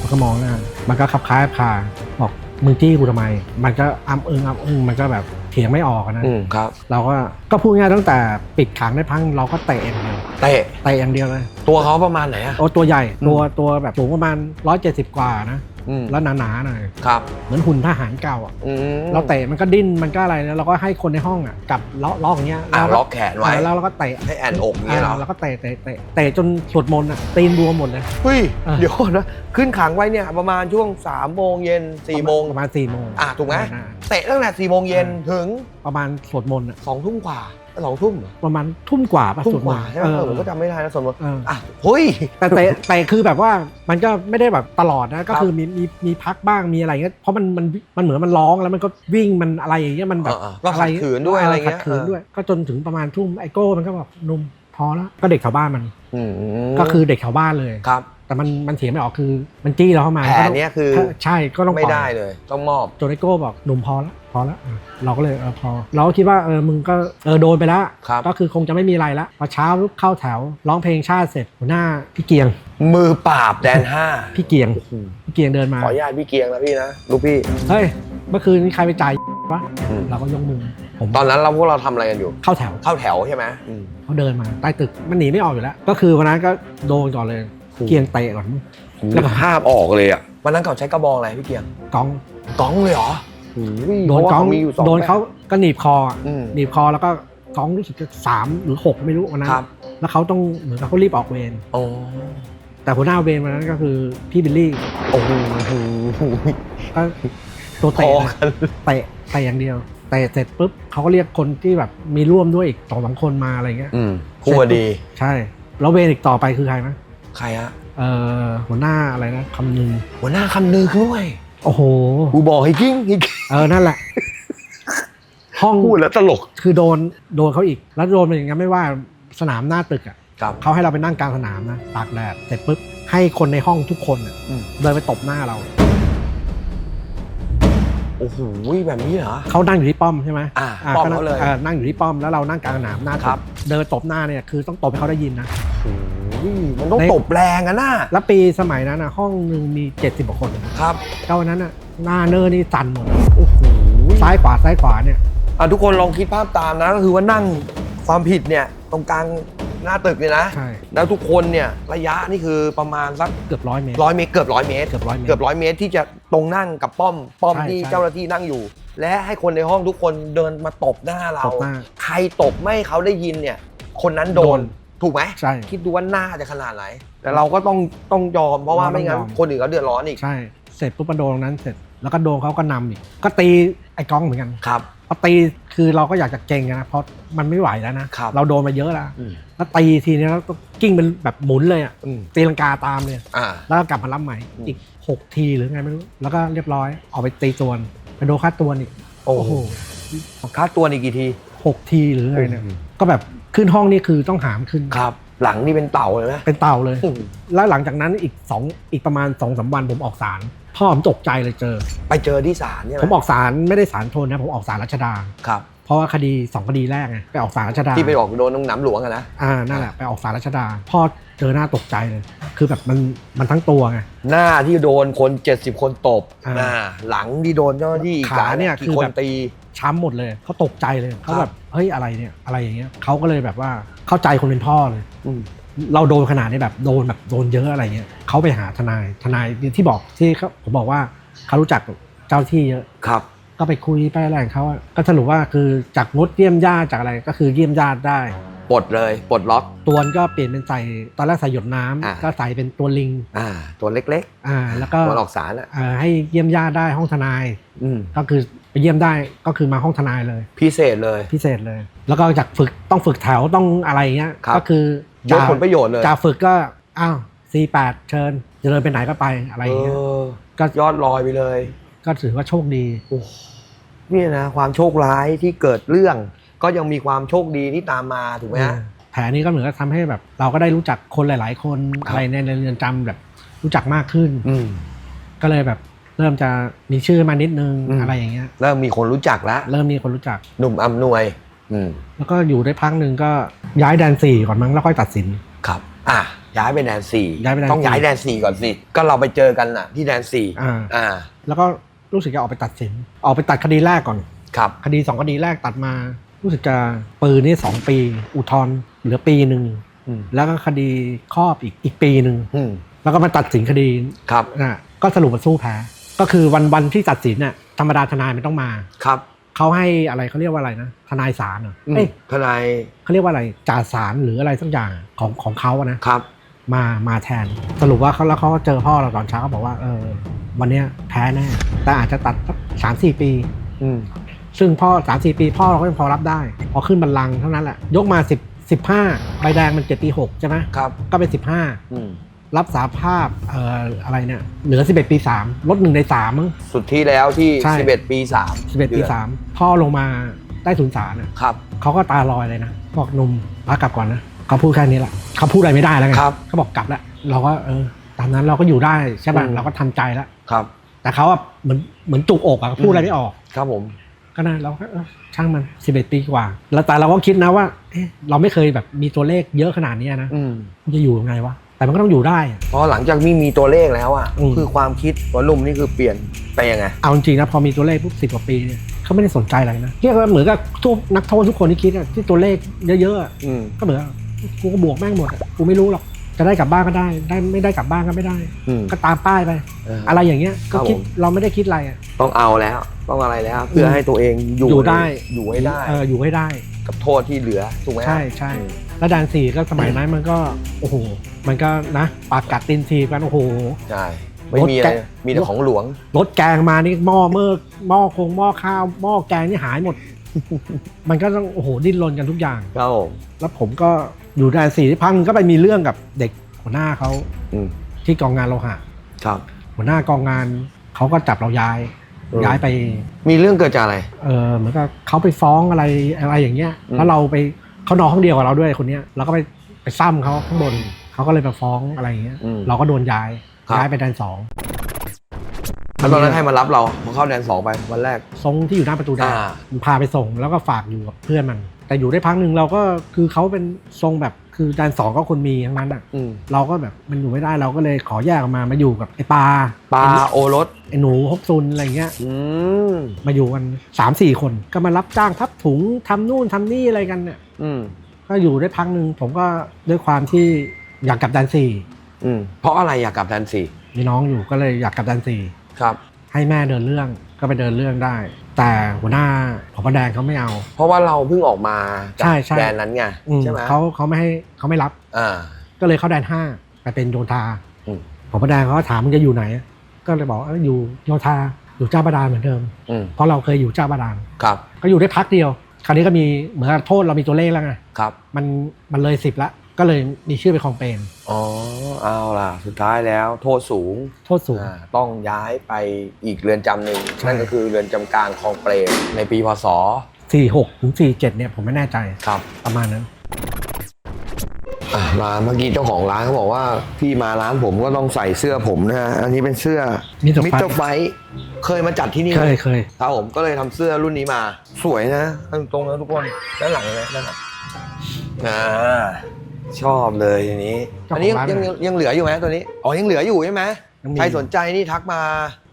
มันก็มองหน้ามันก็คับคล้ายคลาบอกมึงจี้กูทำไม มันก็อ้ำอึ้งอ้ำอึ้งมันก็แบบ เถียงไม่ออกอะนะ
อืมครับ
เราก็ก็พูดง่ายๆตั้งแต่ปิดขังได้พังเราก็เตะอย่างเดียว
เตะ
เตะอย่างเดียวเลย
ตัวเขาประมาณไหนอะ
โอ้ตัวใหญ่
อืม
ตัวตัวแบบสูงประมาณ 170 กว่านะ
ออืม
แล้วหนาๆหน่อย
ครับ
เหมือนหุ่นทหารเก่าอะ
อืม
เราเตะมันก็ดิ้นมันก็อะไรแล้วเราก็ให้คนในห้องอะจับล็อกล็อกอย่างเงี้ย
อะ
แล้ว
ล็อกแขนไว้
แล้วเราก็เตะ
ให้แอนอกอย่างเงี้ยเหรอ
อ่าแล้วก็เตะเตะเตะเตะจนสวดมนต์อะตีนบวมหมดเลย
เฮ้ย
อะ
เดี๋ยวก่อนนะ ขึ้นขังไว้เนี่ยประมาณช่วง3ามโมงเย็นสี่โมง
ประมาณสี่โมง
อะถูกไหม
อ่า
เตะตั้งแต่สี่โมงเย็นถึง
ประมาณสวดมนต์อะ
สองทุ่มกว่า สองทุ่มเหรอ
ประมาณทุ่มกว่าป่ะ
ทุ่
ส
ม
วด
ก
มน
ว่า
ต์
ใช่ไหม
เอ
เอ
อ
อผมก็จำไม่ได้นะสมมติ
เออ
อะเฮ้ย
แต่เตะแต่คือแบบว่ามันก็ไม่ได้แบบตลอดนะก็
ครับ
คือมีมีมีพักบ้างมีอะไรเงี้ยเพราะมันมันมันเหมือนมันร้องแล้วมันก็วิ่งมันอะไรอย่างเงี้ยมันแบบ
เออๆก็ขัดขืนด้วยอะไรเงี้ย
ขัดขืนด้วยก็จนถึงประมาณทุ่มไอโก้มันก็บอกหนุ่มพอแล้วก็เด็กแถวบ้านมัน
อืม
ก็คือเด็กแถวบ้านเลย
ครับ
แต่มันมันเถียงไม่ออกคือมันจี้เราเข้ามา
แผล
ก็ต้อง
เนี้ยคือ
ใช่ก็ต้อง
ไม่
ปล่อย
ได้เลย ต้องมอบ
จนไอโก้บอกหนุ่มพอแล้วพอแล้วอะเราก็เลยเออพอ เราก็คิดว่าเออมึงก็เออโดนไปแล้ว
ครับ
ก็คือคงจะไม่มีอะไรละพอเช้าลุกเข้าแถวร้องเพลงชาติเสร็จหัวหน้าพี่เกียง
มือปราบแดนห้า
พี่เกียงพี่เกียงเดินมา
ขออนุญาตพี่เกียงนะพี่นะลูกพี่
เฮ้ยเมื่อคืนนี้ใครไปจ่ายวะ
อืม
เราก็ยกมือผม
ตอนนั้นเราพวกเราทำอะไรกันอยู่
เข้าแถว
เข้าแถวใช่ไหมอืม
เขาเดินมาใต้ตึกมันหนีไม่ออกอยู่แล้ว ก็คือวันนั้นก็โดนก่อนเลย เกียงเตะก่อน
แล้วก็ภาพออกเลยอะวันนั้นเขาใช้กระบองอะไรพี่เกียง
กอง
ก้องเลยเหรอโอ้ย
โดน
เพราะ
ก
ว่า
อง
มีอยู่สอง
โดนเขา
แบบ
ก็หนีบคออะ
อืม
หนีบคอแล้วก็กองรู้สึกจะสามหรือหกไม่รู้วันนั้น
ครับ
แล้วเขาต้องเหมือนกับเขารีบออกเวร
โอ้
แต่หัวหน้าเวรวันนั้นก็คือพี่บิลลี่
โอ้โห
ก็ตัว
พ
เตะ
อ
นะ
กัน
เตะเตะอย่างเดียวเตะเสร็จปุ๊บเขาก็เรียกคนที่แบบมีร่วมด้วยอีกสองสามคนมาอะไรเงี้ย
อืมคู่ดี
ใช่ แล้วเวรอีกต่อไปคือใครไหม
ใครฮะ
เอ่อหัวหน้าอะไรนะคำนึง
หัวหน้าคำนึงด้วย
โอ้โห
กูบอกให้กิ้งให้กิ้ง
เออนั่นแหละ ห้อง
พูดแล้วตลก
คือโดนโดนเขาอีก แล้วโดนเป็นอย่างนั้นไม่ว่าสนามหน้าตึกอะ
ครับ
เขาให้เราไปนั่งกลางสนามนะตากแดดเสร็จปุ๊บให้คนในห้องทุกคนน่ะ
อืม
เดินไปตบหน้าเรา
โอ้โหแบบนี้เหรอ
เขานั่งอยู่ที่ป้อมใช่ไหม
อ่าป้อม
นั่ง
เขาเลย
ออนั่งอยู่ที่ป้อมแล้วเรานั่งกลางสนามหน้าตึก
ครับ
เดินตบหน้าเนี่ยคือต้องตบให้เขาได้ยินนะ
โอ้ย มันต้องตบแรงอะน่า
แล้วปีสมัยนั้นนะห้องหนึ่งมี 70กว่าคน
ครับ
ก็วันนั้นน่ะหน้าเนอร์นี่สั่นหมด
โอ้โห
ซ้ายขวาซ้ายขวาเนี่ย
อะทุกคนลองคิดภาพตามนะก็คือว่านั่งความผิดเนี่ยตรงกลางหน้าตึกเนี่ยนะ
ใช่
แล้วทุกคนเนี่ยระยะนี่คือประมาณสัก
เกือบร้อยเมตร
ร้อยเมตรเกือบร้อยเมตร
เกือบร้อยเมตร
เกือบร้อยเมตรที่จะตรงนั่งกับป้อมป้อม
ใช่
ที่
ใช่
เจ้าหน้าที่นั่งอยู่ และให้คนในห้องทุกคนเดินมาตบหน้าเรา
ตบหน้า
ใครตบไม่ให้เขาได้ยินเนี่ย คนนั้นโด
โด
น
น
ถูกไหม
ใช่
คิดดูว่าหน้าจะขนาดไหน แต่เราก็ต้องต้องยอมเพราะว่า
เราต้อง
ไม่งั้น
ยอม
คนอื่นเขาเดือดร้อนอีก
ใช่ เสร็จปุ๊บมาโดนตรงนั้นเสร็จ แล้วก็โดนเขาก็นำอีก ก็ตีไอ้กล้องเหมือนกัน
ครับ
พอตีคือเราก็อยากจะเก่งนะ เพราะมันไม่ไหวแล้วนะ
ครับ
เราโดนมาเยอะแล้ว
อืม
แล้วตีทีนี้แล้วก็กิ้งเป็นแบบหมุนเลยอะ
อืม
ตีลังกาตามเลย
อ่า
แล้วก็กลับมารับใหม่
อืม
อีกหกทีหรือไงไม่รู้ แล้วก็เรียบร้อย ออกไปตีตัวนไปโดนค่าตัวนอีก
โอ้โหค่าตัวนี่กี่ที
หกทีหรือไงเนี่ย
โอ้โห
ก็แบบ ขึ้นห้องนี่คือต้องหามขึ้น
ครับ หลังนี่เป็นเต่าเลยไหม
เป็นเต่าเลย
อืม
แล้วหลังจากนั้นอีกสองอีกประมาณสองสามวันผมออกสารพ่อผมตกใจเลยเจอ
ไปเจอที่ศาลเนี่ย
ผมออกสารไม่ได้สารทนนะผมออกสารรัชดา
ครับ
เพราะว่าคดีสองคดีแรกไงไปออกสารรัชดา
ที่ไปออกโดนตรงหน้ำหลวงอะนะ
อ่านั่นแหละไปออกสารรัชดาพ่อเจอหน้าตกใจเลย คือแบบมันมันทั้งตัวไง
หน้าที่โดนคน 70 คนตบ
อ่า
หน้าหลังที่โดนเจ้าหน้าที่อีก
ขา
หลาย
เนี่ย
กี่
คือ
คน
แบบ
ตี
ช้ำหมดเลยเขาตกใจเลยเขา
ครับ
แบบ เฮ้ยอะไรเนี่ยอะไรอย่างเงี้ยเขาก็เลยแบบว่าเข้าใจคนเป็นพ่อเลย
อืม
เราโดนขนาดนี้แบบโดนแบบโดนเยอะอะไรเงี้ยเขาไปหาทนายทนายที่บอกที่เขาผมบอกว่าเขารู้จักเจ้าที่เยอะ
ครับ
ก็ไปคุยไปอะไรของเขาอะก็สรุปว่าคือจากงดเยี่ยมญาติจากอะไรก็คือเยี่ยมญาติได้
ปลดเลยปลดล็อก
ตัวนก็เปลี่ยนเป็นใส่ตอนแรกใส่หยดน้ำ
อ่า
ก็ใส่เป็นตัวลิง
อ่า ตัวเล็ก
อ่า แล้วก็
ๆตัวออกสารอะ
เอ่อให้เยี่ยมญาติได้ห้องทนาย
อืม
ก็คือ ไปเยี่ยมได้ก็คือมาห้องทนายเลย
พิเศษเลย
พิเศษเลย แล้วก็จากฝึกต้องฝึกแถวต้องอะไรเงี้ย
ครับ
ก็คือย
กผลประโยชน์เลย
จากฝึกก็อ้าว C8 เชิญจะเดินไปไหนก็ไปอะไร
เอ
เงี้ย
อ
ก็
ยอดลอยไปเลย
ก็ถือว่าโชคดี
โอ้เนี่ยนะความโชคร้ายที่เกิดเรื่อง ก็ยังมีความโชคดีที่ตามมาถูกไหมฮะ
แผลนี้ก็เหมือนกับทำให้แบบ เราก็ได้รู้จักคนหลาย ๆ คน
ครับ
อะไรในในเรือนจำแบบรู้จักมากขึ้น
อืม
ก็เลยแบบ เริ่มจะมีชื่อมานิดนึง
อืม
อะไรอย่างเงี้ย
เริ่มมีคนรู้จักแล้ว
เริ่มมีคนรู้จัก
หนุ่มอำนวย อืม
แล้วก็อยู่ได้พักหนึ่งก็ย้ายแดนสี่ก่อนมั้งแล้วค่อยตัดสิน
ครับ อะย้ายไปแดนสี่
ย้ายไปแดน
ต้องย้าย
สี่
แดนสี่ก่อนสิก็เราไปเจอกันน่ะ ที่แดนสี่
อ่า
อ่า
แล้วก็รู้สึกจะออกไปตัดสิน ออกไปตัดคดีแรกก่อน
ครับ
คดีสองคดีแรกตัดมา รู้สึกจะปืนนี่สองปี อุทธรณ์เหลือปีหนึ่ง
อืม
แล้วก็คดีครอบอีกอีกปีหนึ่ง
อืม
แล้วก็มาตัดสินคดี
ครับ
น่ะก็สรุปว่าสู้แพ้ ก็คือวันวันที่ตัดสินน่ะธรรมดาทนายมันต้องมา
ครับ
เขาให้อะไรเขาเรียกว่าอะไรนะทนายศาลเหรอเอ้ย
ทนาย
เขาเรียกว่าอะไรจ่าศาลหรืออะไรสักอย่างของของเขาอะนะครับ มามาแทนสรุปว่าเขาแล้วเขาก็เจอพ่อเราตอนเช้าเขาบอกว่าเออวันเนี้ยแพ้แน่แต่อาจจะตัดสักสามสี่ปี
อืม
ซึ่งพ่อสามสี่ปีพ่อเราก็ยังพอรับได้ พอขึ้นบัลลังก์เท่านั้นแหละยกมาสิบสิบห้าใบแดงมันเจ็ดปีหกใช่ไหม
ครับ
ก็เป็นสิบห้า
อืม
รับสาภาพเอ่ออะไรเนี่ยเหลือสิบเอ็ดปีสามลดหนึ่งในสามมั้ง
สุดที่แล้วที่
ใช่
11 ปี3
สิบเอ็ดปีสามพ่อลงมาได้ศูนย์สารน่ะ
ครับ
เขาก็ตาลอยเลยนะ บอกหนุ่มพากลับก่อนนะเขาพูดแค่นี้แหละเขาพูดอะไรไม่ได้แล้วไง
ครับ
เขาบอกกลับแล้วเราก็เออตามนั้นเราก็อยู่ได้ใช่ป่ะ
อืม
เราก็ทำใจแล้ว
ครับ
แต่เขาอะเหมือนเหมือนจุกอกอะพูดอะไรไม่ออก
ครับผม
ก็นะเราก็เออช่างมันสิบเอ็ดปีกว่า แล้วแต่เราก็คิดนะว่าเอ๊ะเราไม่เคยแบบมีตัวเลขเยอะขนาดนี้นะ
อืม
มันจะอยู่ยังไงวะ แต่มันก็ต้องอยู่ได้อะ
เพราะหลังจากมีมีตัวเลขแล้วอะ
อืม
คือความคิดว่านุ่มนี่คือเปลี่ยนไปยังไง
เอาจริงๆนะพอมีตัวเลขปุ๊บสิบกว่าปีเนี่ยเขาไม่ได้สนใจอะไรนะเรียกว่าเหมือนกับทุกนักโทษทุกคนที่คิดอะที่ตัวเลขเยอะๆอะ
อืม
ก็เหมือนกับกูก็บวกแม่งหมดอะกูไม่รู้หรอกจะได้กลับบ้านก็ได้ ได้ไม่ได้กลับบ้านก็ไม่ได้
อืม
ก็ตามป้ายไป
เอออ
อะไรอย่างเงี้ยก็คิด
ครับผม
เราไม่ได้คิดอะไรอะ
ต้องเอาแล้ว ต้องอะไรแล้ว เพื่อให้ตัวเองอยู่
อยู่ได้
อยู่ให้ได้
เอออยู่ให้ได้
กับโทษที่เหลือถูกไหม
ใช่ใช่ แล้วด่านสี่ก็สมัยนั้นมันก็โอ้โหมันก็นะปากกัดตีนทีกันโอ้โห
ใช่ไม่มีอะไร
รถแกะ
มีแต่ของหลวง
รถแกงมานี่หม้อเมื่อหม้อคงหม้อข้าวหม้อแกงนี่หายหมด มันก็ต้องโอ้โหดิ้นรนกันทุกอย่าง
ครับผม
แล้วผมก็อยู่ด่านสี่ที่พักหนึ่งก็ไปมีเรื่องกับเด็กหัวหน้าเขา
อืม
ที่กองงานโลหะ
ครับ
หัวหน้ากองงานเขาก็จับเราย้าย
อืม
ย้ายไป
มีเรื่องเกิดจากอะไร
เออเหมือนกับเขาไปฟ้องอะไรอะไรอย่างเงี้ย
อืม
แล้วเราไป เขานอนห้องเดียวกับเราด้วยคนเนี้ยเราก็ไปไปซ้ำเขาข้างบนเขาก็เลยมาฟ้องอะไรอย่างเงี้ย
อืม
เราก็โดนย้าย
ครับ
ย้ายไปแดนสอง
แล้วตอนนั้นให้มารับเราพอเข้าแดนสองไปวันแรก
ทรงที่อยู่หน้าประตูแดน
อ่า
พาไปส่งแล้วก็ฝากอยู่กับเพื่อนมัน แต่อยู่ได้พักหนึ่งเราก็คือเขาเป็นทรงแบบคือแดนสองก็คนมีทั้งนั้นอะ
อืม
เราก็แบบมันอยู่ไม่ได้เราก็เลยขอแยกออกมามาอยู่กับไอ้ปลา
ปลาโอรส
ไอ้หนูฮกซุนอะไรเงี้ย
อืม
มาอยู่กันสามสี่คนก็มารับจ้างพับถุงทำนู่นทำนี่อะไรกันเนี่ย
อืม
ก็อยู่ได้พักหนึ่งผมก็ด้วยความที่อยากกลับแดนสี่
อืม เพราะอะไรอยากกลับแดนสี่
มีน้องอยู่ก็เลยอยากกลับแดนสี่
ครับ
ให้แม่เดินเรื่องก็ไปเดินเรื่องได้ แต่หัวหน้าผบแดงเขาไม่เอา
เพราะว่าเราเพิ่งออกมาจา
ใช่
ก
ใช่
แดนนั้นไง
อืม
ใช่ไหม
เขาเขาไม่ให้เขาไม่รับ
อ่า
ก็เลยเข้าแดนห้าไปเป็นโยธา
อืม
ผบแดงเขาก็ถามมึงจะอยู่ไหน ก็เลยบอกเอ้ยอยู่โยธาอยู่เจ้าบาดาลเหมือนเดิม
อืม
เพราะเราเคยอยู่เจ้าบาดาล
ครับ
ก็อยู่ได้พักเดียว คราวนี้ก็มีเหมือนกับโทษเรามีตัวเลขแล้วไง
ครับ
มันมันเลยสิบละก็เลยมีชื่อเป็นคลองเปรม
อ๋อเอาล่ะ สุดท้ายแล้วโทษสูง
โทษสูง
อ่าต้องย้ายไปอีกเรือนจำหนึ่ง
ใช่
นั่นก็คือเรือนจำกลางคลองเปรมในปีพศ
สี่หกถึงสี่เจ็ดเนี่ยผมไม่แน่ใจ
ครับ
ประมาณนั้น
อะมาเมื่อกี้เจ้าของร้านเขาบอกว่าพี่มาร้านผมก็ต้องใส่เสื้อผมนะฮะอันนี้เป็นเสื้อ
Mr.
มิสเตอร์ไฟ เคยมาจัดที่นี่
เค
ไหม
ยเคย
ครับผมก็เลยทำเสื้อรุ่นนี้มา สวยนะตรงๆนะทุกคนด้านหลังเลยด้านหลังอ่าชอบเลยทีนี้
เจ้า
อัน
ข
นี้
องร้าน
ยังยังยังเหลืออยู่ไหมตัวนี้อ๋อยังเหลืออยู่ใช่ไหม
ยังมี
ใครสนใจนี่ทักมา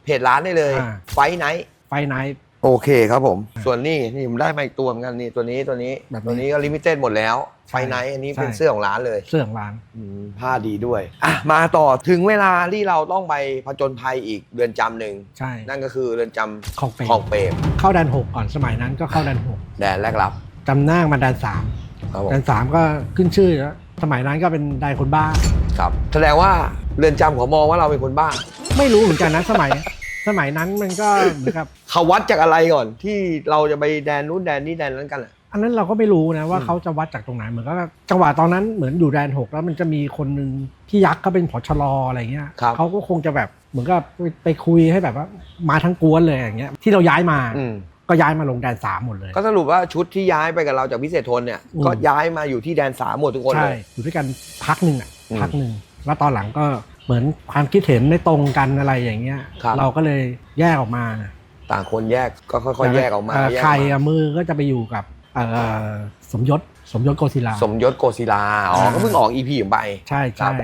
เพจร้านได้เลย
อ่า
ไฟไนท์
ไฟไนท์
โอเคครับผม ส่วนนี้นี่ผมได้มาอีกตัวเหมือนกันนี่ตัวนี้ตัวนี้
แบบนี้
ตัวนี้ก็ลิมิเต็ดหมดแล้ว
ใช่
ไฟไนท์อันนี้
ใช่
เป็นเสื้อของร้านเลย
เสื้อของร้าน
อืมผ้าดีด้วยอะมาต่อถึงเวลาที่เราต้องไปผจญภัยอีกเรือนจำหนึ่ง
ใช่
นั่นก็คือเรือนจำ
คลองเปรม
คลองเปรม
เข้าแดนหกก่อนสมัยนั้นก็เข้าแดนหก
แดนแรกรับ
จำหน้ามาแดนสาม
ครับผม
แดนสามก็ขึ้นชื่อแล้วสมัยนั้นก็เป็นแดนคนบ้า
ครับ แสดงว่าเรือนจำเขามองว่าเราเป็นคนบ้า
ไม่รู้เหมือนกันนะสมัย สมัยนั้นมันก็เหมือนกับ
เขาวัดจากอะไรก่อน ที่เราจะไปแดนนู้นแดนนี้แดนนั้นกันอะ
อันนั้นเราก็ไม่รู้นะว่า
อืม
เขาจะวัดจากตรงไหนเหมือนกับจังหวะตอนนั้นเหมือนอยู่แดนหกแล้วมันจะมีคนหนึ่งที่ยักษ์เขาเป็นผอชลออะไรเงี้ยเขาก็คงจะแบบเหมือนกับไปไปคุยให้แบบว่ามาทั้งกวนเลยอย่างเงี้ยที่เราย้ายมา
อืม
ก็ย้ายมาลงแดนสามหมดเลย
ก็สรุปว่าชุดที่ย้ายไปกับเราจากพิเศษทนเนี่ย
อืม
ก็ย้ายมาอยู่ที่แดนสามหมดทุกคน
ใช่
เลย
อยู่ด้วยกันพักหนึ่งอะ
อืม
พักหนึ่งแล้วตอนหลังก็ เหมือนความคิดเห็นไม่ตรงกันอะไรอย่างเงี้ย
ครับ
เราก็เลยแยกออกมา
ต่างคนแยกก็ค่อยๆแยกออกมา
เแย
กออกมา
ใครอะมือก็จะไปอยู่กับเอ่อสมยศสมยศโกศิลา
สมยศโกศิลาอ๋อ
อ่า
ก็เพิ่งออกอีพีผมไป
ใช่
ครั
ใช่
บ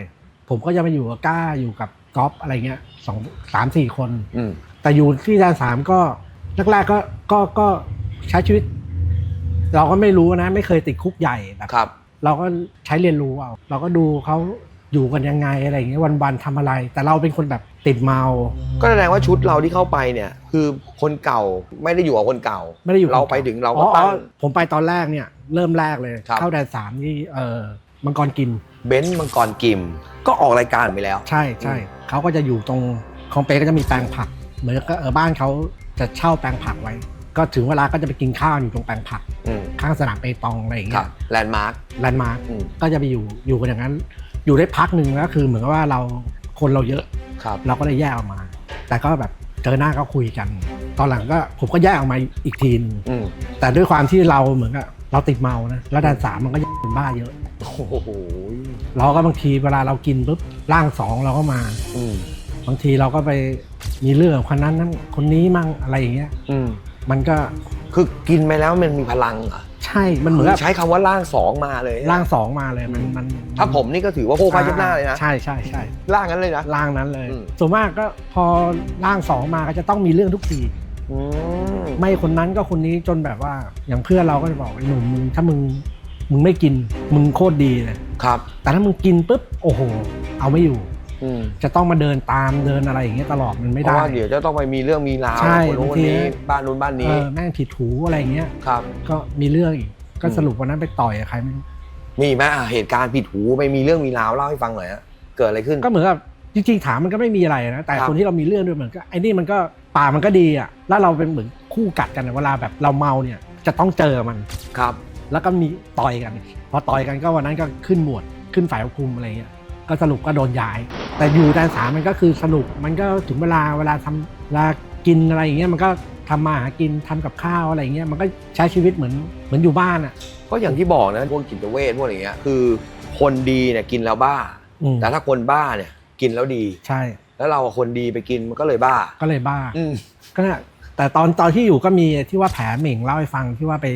ผมก็จะมาอยู่กับก้าอยู่กับก๊อฟอะไรเงี้ยสองสามสี่คน
อืม
แต่อยู่ที่แดนสามก็แรกๆก็ก็ก็ใช้ชีวิต เราก็ไม่รู้นะ ไม่เคยติดคุกใหญ่แบบ
ครับ
เราก็ใช้เรียนรู้เอาเราก็ดูเขา อยู่กันยังไงอะไรอย่างเงี้ยวันๆทำอะไร แต่เราเป็นคนแบบติดเมา
ก็แสดงว่าชุดเราที่เข้าไปเนี่ย คือคนเก่าไม่ได้อยู่กับคนเก่า
ไม่ได้อยู่
เรา
กับ
ไปถึงเรา
อ๋
ก็
อ
ตั้ง
อ๋อผมไปตอนแรกเนี่ย เริ่มแรกเลย
ครับ
เข้าแดนสามนี่เออมังกรกิม
เบนซ์มังกรกิม ก็ออกรายการไปแล้ว
ใช่ใช่เขาก็จะอยู่ตรงคลองเปก็จะมีแปลงผัก เหมือนกับเออบ้านเขาจะเช่าแปลงผักไว้ ก็ถึงเวลาก็จะไปกินข้าวอยู่ตรงแปลงผัก
อืม
ข้างสนามเปตองอะไรอย่าง
ค
เงี้
รับ
ย
แลนด์มาร์ค
แลนด์มาร์ค
อืม
ก็จะไปอยู่อยู่กันอย่างนั้น อยู่ได้พักหนึ่งแล้วคือเหมือนกับว่าเราคนเราเยอะ
ครับ
เราก็เลยแยกออกมา แต่ก็แบบเจอหน้าก็คุยกัน ตอนหลังก็ผมก็แยกออกมาอีกทีนึง
อืม
แต่ด้วยความที่เราเหมือนกับเราติดเมานะแล้วแดนสามมันก็ยังเป็นบ้าเยอะ
โอ้โห
เราก็บางทีเวลาเรากินปุ๊บร่างสองเราก็มา
อืม
บางทีเราก็ไปมีเรื่องกับคนนั้นนั้นคนนี้มั่งอะไรอย่างเงี้ย
อืม
มันก็
คือกินไปแล้วมันมีพลังเหรอ
ใช่มันเหมือน
คือ
กับ
ใช้คำว่าร่างสองมาเลย
ร่างสองมาเลยมันมัน
ถ้าผมนี่ก็ถือว่าโค้ฟ้าชุดหน้าเลยนะ
ใช่ใช่ใช่
ร่างนั้นเลยนะ
ร่างนั้นเลย
อืม
ส่วนมากก็พอร่างสองมาก็จะต้องมีเรื่องทุกที
อืม
ไม่คนนั้นก็คนนี้จนแบบว่า อย่างเพื่อนเราก็จะบอกไอ้หนุ่มมึงถ้ามึงมึงไม่กินมึงโคตรดีเลย
ครับ
แต่ถ้ามึงกินปุ๊บโอ้โห เอาไม่อยู่
อืม
จะต้องมาเดินตามเดินอะไรอย่างเงี้ยตลอดมันไม่
เพ
ได้
ราะว่าเดี๋ยวจะต้องไปมีเรื่องมีราว
ใช่
คนนู้นคนนี้
บางที
บ้านนู้นบ้าน
เอ
นี้
อแม่งผิดหูอะไรอย่างเงี้ย
ครับ
ก็มีเรื่องอีกก็
อืม
สรุปวันนั้นไปต่อยกับใครไม่รู้
มีไหมอะเหตุการณ์ผิดหูไปมีเรื่องมีราวเล่าให้ฟังหน่อยฮะเกิดอะไรขึ้น
ก็เหมือนกับจริงๆถามมันก็ไม่มีอะไรนะแต่
ครับ
คนที่เรามีเรื่องด้วยเหมือนก็ไอ้นี่มันก็ปากมันก็ดีอะแล้วเราเป็นเหมือนคู่กัดกันอะเวลาแบบเราเมาเนี่ยจะต้องเจอมัน
ครับ
แล้วก็มีต่อยกัน พอต่อยกันก็วันนั้นก็ขึ้นหมวดขึ้นฝ่ายควบคุมอะไรเงี้ย ก็สรุปก็โดนย้าย แต่อยู่แดนสามมันก็คือสนุกมันก็ถึงเวลาเวลาทำเวลากินอะไรอย่างเงี้ยมันก็ทำมาหากินทำกับข้าวอะไรเงี้ยมันก็ใช้ชีวิตเหมือนเหมือนอยู่บ้านอะ
ก็อย่างที่บอกนะพวกจิตเวชพวกอะไรเงี้ยคือ คนดีเนี่ยกินแล้วบ้า
อืม
แต่ถ้าคนบ้าเนี่ยกินแล้วดี
ใช่
แล้วเราอะคนดีไปกินมันก็เลยบ้า
ก็เลยบ้า
อืม
ก็เนี่ยแต่ตอนตอนที่อยู่ก็มีที่ว่าแผลเหม่งเล่าให้ฟังที่ว่าไป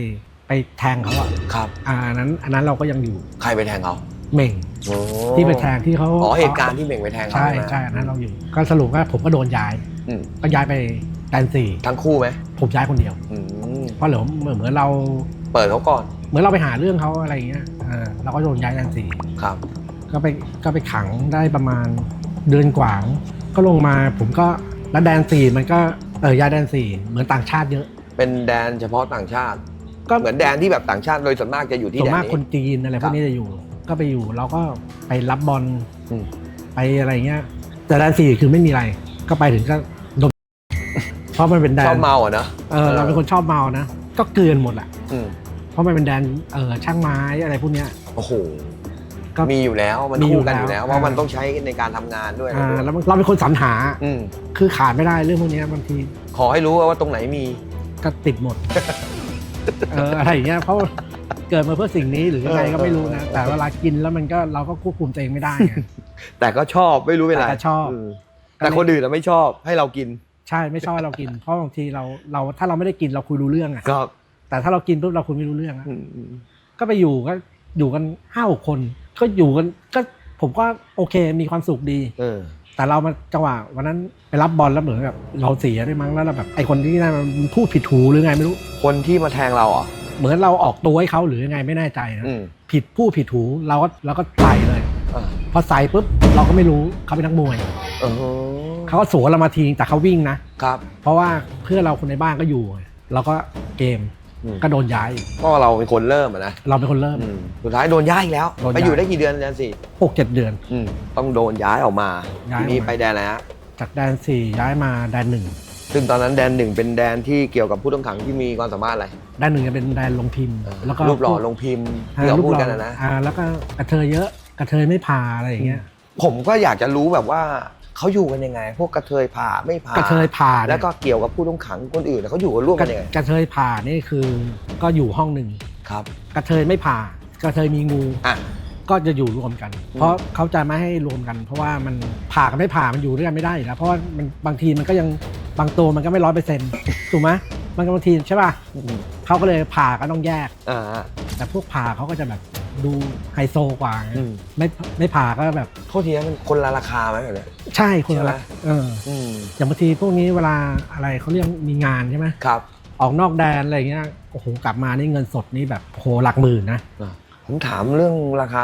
ไปแทงเขาอะ
ครับ
อ่าอันนั้นอันนั้นเราก็ยังอยู่
ใครไปแทงเขา
เหม่ง
โอ้
ที่ไปแทงที่เขา
อ๋อเหตุการณ์ที่เม่งไปแทงเขา
ใช่
ไหม
ใช่อันนั้นเราอยู่ก็สรุปว่าผมก็โดนย้าย
อืม
ก็ย้ายไปแดนสี่
ทั้งคู่ไหม
ผมย้ายคนเดียว
อืม
เพราะเหลือเหมือนเหมือนเรา
เปิดเขาก่อน
เหมือนเราไปหาเรื่องเขาอะไรอย่างเงี้ยเออเราก็โดนย้ายแดนสี่
ครับ
ก็ไปก็ไปขังได้ประมาณเดือนกว่าก็ลงมาผมก็แล้วแดนสี่มันก็เออย้ายแดนสี่เหมือนต่างชาติเยอะ
เป็นแดนเฉพาะต่างชาติ
ก็
เหมือนแดนที่แบบต่างชาติโดยส่วนมากจะอยู่ที่
ส่ว
แด
น
น
มาก
นี้
คนจีนอะไรพ
ครั
ว
บ
กนี้จะอยู่ ก็ไปอยู่เราก็ไปรับบอล
อืม
ไปอะไรเงี้ย แต่แดนสี่คือไม่มีอะไร ก็ไปถึงก็ดมเพราะมันเป็นแด
ช
น
อบเมาอะเนอะ
เออเราเป็นคนชอบเมานะก็เกลือนหมดแหละ
อืม
เพราะมันเป็นแดนเออช่างไม้อะไรพวกเนี้ย
โอ้โห
ก็
มีอยู่แล้วมัน
มีอยู่
คู่กันอยู่แล้ว
แล้ว
เพราะมัน
อ่า
ต้องใช้ในการทำงานด้วย
อ่า
อะไรด้วย
แล้วเราเป็นคนสรรหา
อืม
คือขาดไม่ได้เรื่องพวกเนี้ยบางที
ขอให้รู้ว่าตรงไหนมี
ก็ติดหมดเอออะไรอย่างเงี้ยเพราะ เกิดมาเพื่อสิ่งนี้หรือยังไงก็ไม่รู้นะ แต่เวลากินแล้วมันก็เราก็ควบคุมตัวเองไม่ได้ไง
แต่ก็ชอบไม่รู้เป็นไร
แต่ก็ชอบ
มแต่คนอื่นอะไม่ชอบให้เรากิน
ใช่ไม่ชอบให้เรากิน เพราะบางทีเราเราถ้าเราไม่ได้กินเราคุยรู้เรื่องอะ
ก็
แต่ถ้าเรากินปุ๊บเราคุยไม่รู้เรื่องอะ
อืมอืม
ก็ไปอยู่ก็อยู่กันห้าหกคน ก็อยู่กันก็ผมก็โอเคมีความสุขดี
เออ
แต่เรามาจังหวะวันนั้นไปรับบอลแล้วเหมือนกับเราเสียด้วยมั้งแล้วเราแบบไอคนที่นั่นมันพูดผิดหูหรือไงไม่รู้
คนที่มาแทงเราอะ
เหมือนเราออกตัวให้เขาหรือยังไงไม่แน่ใจนะ
อืม
ผิดผู้ผิดหูเราก็เราก็ใส่เลย
อ่า
พอใส่ปุ๊บเราก็ไม่รู้เขาเป็นนักมวย
เออ
เขาก็สวนเรามาทีแต่เขาวิ่งนะ ครับ เพราะว่าเพื่อนเราคนในบ้านก็อยู่ เราก็เกม
อืม
ก็โดนย้าย
ก็เราเป็นคนเริ่มอะนะ
เราเป็นคนเริ่ม
อืมสุดท้ายโดนย้ายอีกแล้ว
โดนย้าย
ไปอยู่ได้กี่เดือนอาจารย์สี่
หกเจ็ดเดือน
อืมต้องโดนย้ายออกมา
ย้าย
ทีนี้
ออกมา
ไปแดนอะไรฮะ
จากแดนสี่ย้ายมาแดนหนึ่ง
ซึ่งตอนนั้นแดนหนึ่งเป็นแดนที่เกี่ยวกับผู้ต้องขังที่มีความสามารถอะไร
แดนหนึ่งจะเป็นแดนลงพิมพ์ แล้วก็
รูปหล่อลงพิมพ์ที่เราพูดกันนะนะ
อ่าแล้วก็กระเทยเยอะกระเทยไม่ผ่าอะไรอย่างเงี้ย
ผมก็อยากจะรู้แบบว่าเขาอยู่กันยังไง พวกกระเทยผ่าไม่ผ่าก
ระเทยผ่าเนี่ย
แล้วก็เกี่ยวกับผู้ต้องขังคนอื่นเขาอยู่กันร่วม
ก
กั
ระ
นยังไง
กระเทยผ่านี่คือก็อยู่ห้องหนึ่ง
ครับ
กระเทยไม่ผ่ากระเทยมีงู
อะ
ก็จะอยู่รวมกัน
อืม
เพราะเขาจะไม่ให้รวมกัน เพราะว่ามันผ่ากับไม่ผ่ามันอยู่ด้วยกันไม่ได้อยู่แล้วเพราะว่ามันบางทีมันก็ยังบางตัวมันก็ไม่ร้อยเปอร์เซ็นต์ถูกไหมมันก็บางทีใช่ป่ะเขาก็เลยผ่าก็ต้องแยก
อ่า
แต่พวกผ่าเขาก็จะแบบดูไฮโซกว่าไง
อืม
ไม่ไม่ผ่าก็แบบ
โทษทีนะมันคนละราคาไหมแบบเนี้ย
ใช่คน
ใช่ไหม
ละเออ
อืม
อย่างบางทีพวกนี้เวลาอะไรเขาเรียกมีงานใช่ไหม
ครับ
ออกนอกแดนอะไรอย่างเงี้ยโอ้โหกลับมานี่เงินสดนี่แบบโหหลักหมื่นนะ
ผมถามเรื่องราคา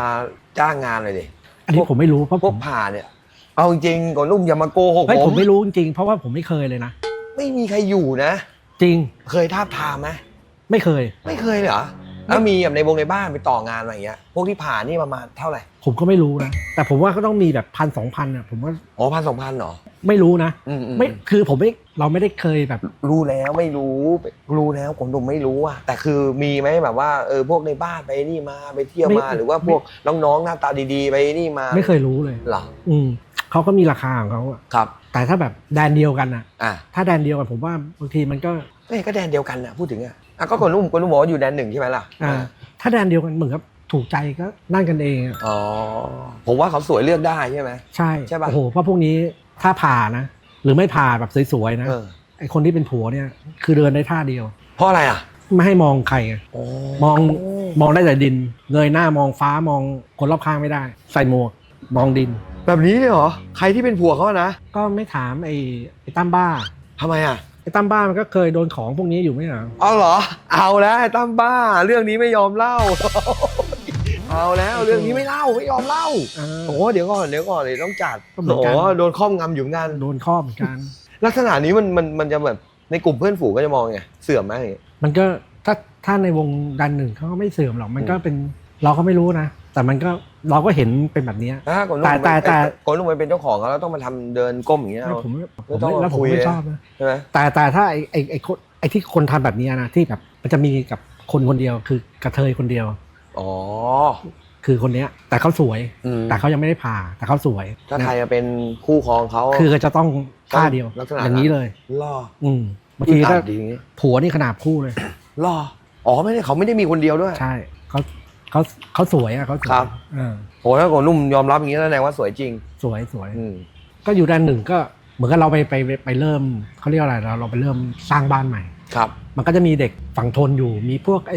จ้างงานเลยดิ
อันนี้ผมไม่รู้เพราะ
พ
ผ
วก
ม
ผ่าเนี่ย เอาจริงๆก่อนนุ่มอย่ามาโกหก
เฮ้ย
ผ
ผมมไม่รู้จริงๆเพราะว่าผมไม่เคยเลยนะ
ไม่มีใครอยู่นะ
จริง
เคยทาบทามไหม
ไม่เคย
ไม่เคยเลยเหรอแล้วมีแบบในวงในบ้านไปต่องานอะไรอย่างเงี้ย พวกที่ผ่านี่ประมาณเท่าไหร่
ผมก็ไม่รู้นะ แต่ผมว่าก็ต้องมีแบบพันสองพันอะผมว่า
อ๋อพันสองพันเหรอ
ไม่รู้นะ
อือื
ไม่คือผมไม่ เราไม่ได้เคยแบบ
รู้แล้วไม่รู้รู้แล้วผมดุมไม่รู้อะแต่คือมีไหมแบบว่าเออพวกในบ้านไปนี่มาไปเที่ยว
ไม่
มาหรือว่าพวกน้องๆหน้าตาดีๆ ไปนี่มา
ไม่เคยรู้เลย
เหรอ
อืมเขาก็มีราคาของเขาอะ
ครับ
แต่ถ้าแบบแดนเดียวกันอะ
อะ
ถ้าแดนเดียวกันผมว่าบางทีมันก็
เอ้ยก็แดนเดียวกันนะพูดถึงอะอะก็คนนุ่มคนนุ่มบอกว่าอยู่แดนหนึ่งใช่ไหมล่ะ
อ่าถ้าแดนเดียวกันเหมือนกับถูกใจก็นั่นกันเองอะ
อ๋อผมว่าเขาสวยเลือกได้ใช่ไหม
ใช่
ใช่ปะ
โอ้โหเพราะพวกนี้ถ้าผ่านะ หรือไม่ผ่าแบบสวยๆนะ
เออ
ไอคนที่เป็นผัวเนี่ยคือเดินได้ท่าเดียว
เพราะอะไรอะ
ไม่ให้มองใครอะ
โอ้
มองมองได้แต่ดิน เงยหน้ามองฟ้ามองคนรอบข้างไม่ได้ ใส่หมวกมองดิน
แบบนี้เลยเหรอ ใครที่เป็นผัวเขาอะนะ
ก็ไม่ถามไอ้ไอ้ตั้มบ้า
ทำไมอะ
ไอ้ตั้มบ้ามันก็เคยโดนของพวกนี้อยู่ไม่เหรอ
เอาเหรอ เอาแล้วไอ้ตั้มบ้า เรื่องนี้ไม่ยอมเล่า เอาแล้วเรื่องนี้ไม่เล่าไม่ยอมเล่า
เออ
โอ้เดี๋ยวก่อนเดี๋ยวก่อนเลยต้องจัด
ก็เหมือนกัน
โอ้โดนครอบงำอยู่เหมือนกัน
โดนข้อเหมือนกัน
ลักษณะนี้มันมันมันจะแบบในกลุ่มเพื่อนฝูงก็จะมองไงเสื่อมไหม
มันก็ถ้าถ้าในวงดันหนึ่งเขาก็ไม่เสื่อมหรอกมันก็เป็นเราก็ไม่รู้นะ แต่มันก็เราก็เห็นเป็นแบบเนี้ย
ถ้าคนนุ่ม
แต่แต่แต่
คนนุ่มไปเป็นเจ้าของเขาแล้วต้องมาทำเดินก้มอย่างเงี้ย
แล้ว
เอา
ผมผม
ไม่ต้อง
ไม่แล้วผม
คุย
ไม่
เลย
ชอบนะ
ใช่ไหม
แต่แต่ถ้าไอ้ไอ้ไอ้คนไอ้ที่คนทำแบบเนี้ยนะที่แบบมันจะมีกับคนคนเดียวคือกระเทยคนเดียว
อ๋อ
คือคนเนี้ย แต่เขาสวย
อืม
แต่เขายังไม่ได้ผ่าแต่เขาสวย
ถ้าไทยจะเป็นคู่ครองเขา
คือจะต้องท่าเดียว
ลักษณะ
อย่างนี้เลย
ล่อ
อืมบางทีก็
ดีอย่างงี้
ผัวนี่ขนาดคู่เลย
ล่ออ๋อไม่ได้เขาไม่ได้มีคนเดียวด้วย
ใช่เขาเขาเขาสวยอะเขาสวย
ครับ
เออ
โหถ้าคนนุ่มยอมรับอย่างนี้แสดงว่าสวยจริง
สวยสวย
อืม
ก็อยู่ด้านหนึ่งก็เหมือนกับเราไปไปไปไปเริ่มเขาเรียกอะไรเราเราไปเริ่มสร้างบ้านใหม่
ครับ
มันก็จะมีเด็กฝั่งทนอยู่มีพวกไอ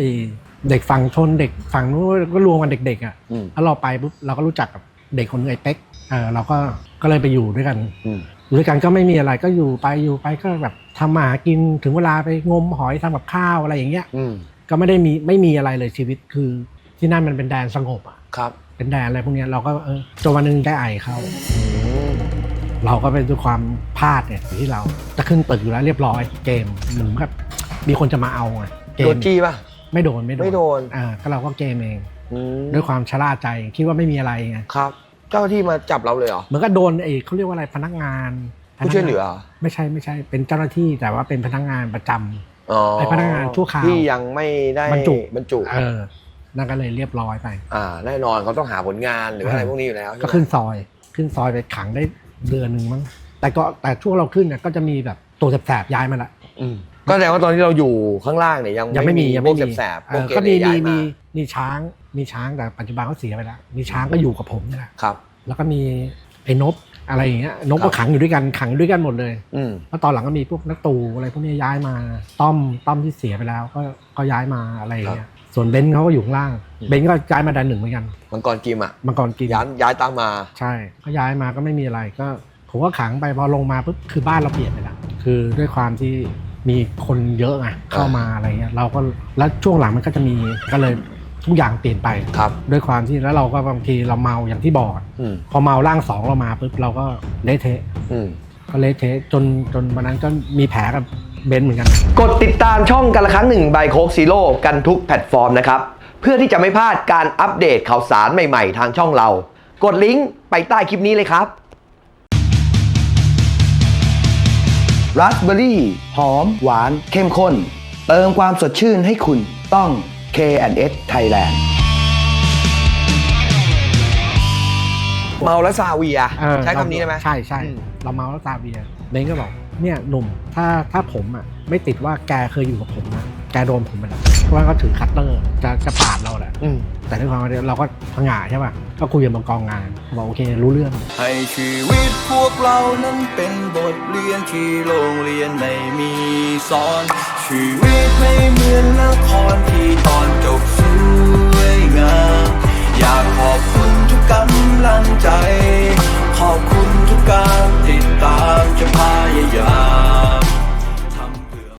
เด็กฝั่งทนเด็กฝั่งนู้นก็รวมกันเด็กๆอะ
อืม
แล้วเราไปปุ๊บเราก็รู้จักกับเด็กคนนึงไอ้เป๊กเออเราก็ก็เลยไปอยู่ด้วยกัน
อืม
อยู่ด้วยกันก็ไม่มีอะไรก็อยู่ไปอยู่ไปก็แบบทำมาหากินถึงเวลาไปงมหอยทำกับข้าวอะไรอย่างเงี้ย
อืม
ก็ไม่ได้มีไม่มีอะไรเลยชีวิตคือที่นั่นมันเป็นแดนสงบอะ
ครับ
เป็นแดนอะไรพวกเนี้ยเราก็เออจนวันหนึงได้ไอเข้า
อืม
เราก็เป็นด้วยความพลาดเนี่ยที่เราจะขึ้นตึกอยู่แล้วเรียบร้อยเกมเหมือนกับมีคนจะมาเอาไงเก
โด
ม
นจี้ป่ะ
ไม่โดนไม่โดน
ไม่โดน
อ่าก็เราก็เกมเอง
อืม
ด้วยความชะล่าใจคิดว่าไม่มีอะไรไง
ครับ เจ้าหน้าที่มาจับเราเลยเหรอ
เหมือนก็โดนไอ้เขาเรียกว่าอะไรพนักงาน
ผู้ช่วยเหลือเหรอ
ไม่ใช่ไม่ใช่เป็นเจ้าหน้าที่แต่ว่าเป็นพนักงานประจำ
อ๋อ
ไอ้พนักงานชั่วคราว
ที่ยังไม่ได้
บรรจุ
บรรจุ
เออนั่นก็เลยเรียบร้อยไป
อ่าแน่นอนเขาต้องหาผลงานหรืออะไรพวกนี้อยู่แล้ว
ก็
ใช่ไหม
ขึ้นซอย ขึ้นซอยไปขังได้เดือนหนึ่งมั้งแต่ก็แต่ช่วงเราขึ้นเนี่ยก็จะมีแบบตัวแสบๆย้ายมาละ
อืม ก็แสดงว่าตอนที่เราอยู่ข้างล่างเนี่ยยัง
ยังไม่มียัง
พว
ไม่
ก
มี
แสบๆ
เอ
พวก
อ
เก
ก็
เร
มี
ย้า
มี
ย
มี
มา
มีช้างมีช้างแต่ปัจจุบันเขาเสียไปแล้วมีช้างก็อยู่กับผมนี่แหละ
ครับ
แล้วก็มีไอ้นบอะไรอย่างเงี้ยนบ
ครั
ก็
บ
ขังอยู่ด้วยกันขังอยู่ด้วยกันหมดเลย
อืม
แล้วตอนหลังก็มีพวกนักตูอะไรพวกนี้ย้ายมาต้อมต้อมที่เสียไปแล้ว ก็ก็ย้ายมาอะไรอย่างเงี้ยส่วนเบนซ์เขาก็อยู่ข้างล่าง
อืม
เบนซ์ก็ย้ายมาดันหนึ่งเหมือนกัน
มังกรกิมอะ
มังกรกิน
ย้ายย้ายตามมา
ใช่ ก็ย้ายมาก็ไม่มีอะไรก็ผมก็ขังไปพอลงมาปุ๊บคือบ้านเราเปลี่ยนไปแล้วคือด้วยความที่ มีคนเยอะไงเข้ามาอะไรเงี้ยเราก็แล้วช่วงหลังมันก็จะมีก็เลยทุกอย่างเปลี่ยนไป
ครับ
ด้วยความที่แล้วเราก็บางทีเราเมาอย่างที่บอก
อืม
พอเมาร่างสองเรามาปุ๊บเราก็เละเทะ
อืม
ก็เละเทะจนจนวันนั้นก็มีแผลกับเบนซ์เหมือนกัน
กดติดตามช่องกันละครั้งหนึ่งใบโคกซีโร่กันทุกแพลตฟอร์มนะครับ เพื่อที่จะไม่พลาดการอัปเดตข่าวสารใหม่ๆ ทางช่องเรา กดลิงก์ไปใต้คลิปนี้เลยครับ
ราสเบอร์รี่ หอม หวาน เข้มข้น เติมความสดชื่นให้คุณต้อง K&S Thailand
เมาแล้วซาเวีย
เออ
ใช้คำนี้ได้ไหม
ใช่ใช่
อืม
เราเมาแล้วตาเบียร์เบนซ์ก็บอกเนี่ยหนุ่มถ้าถ้าผมอะไม่ติดว่าแกเคยอยู่กับผมนะแกโดนผมไปแล้ว เพราะว่าเขาถือคัตเตอร์จะจะปาดเราแหละแต่ด้วยความที่เราก็พังงาใช่ป่ะก็คุยกับมังกองงานบอกโอเครู้เรื่อง
ให้ชีวิตพวกเรานั้นเป็นบทเรียนที่โรงเรียนไม่มีสอน ชีวิตไม่เหมือนละครที่ตอนจบสว
ยงามอยากขอบคุณทุกกำลังใจ ขอบคุณทุกการติดตามจะพยายาม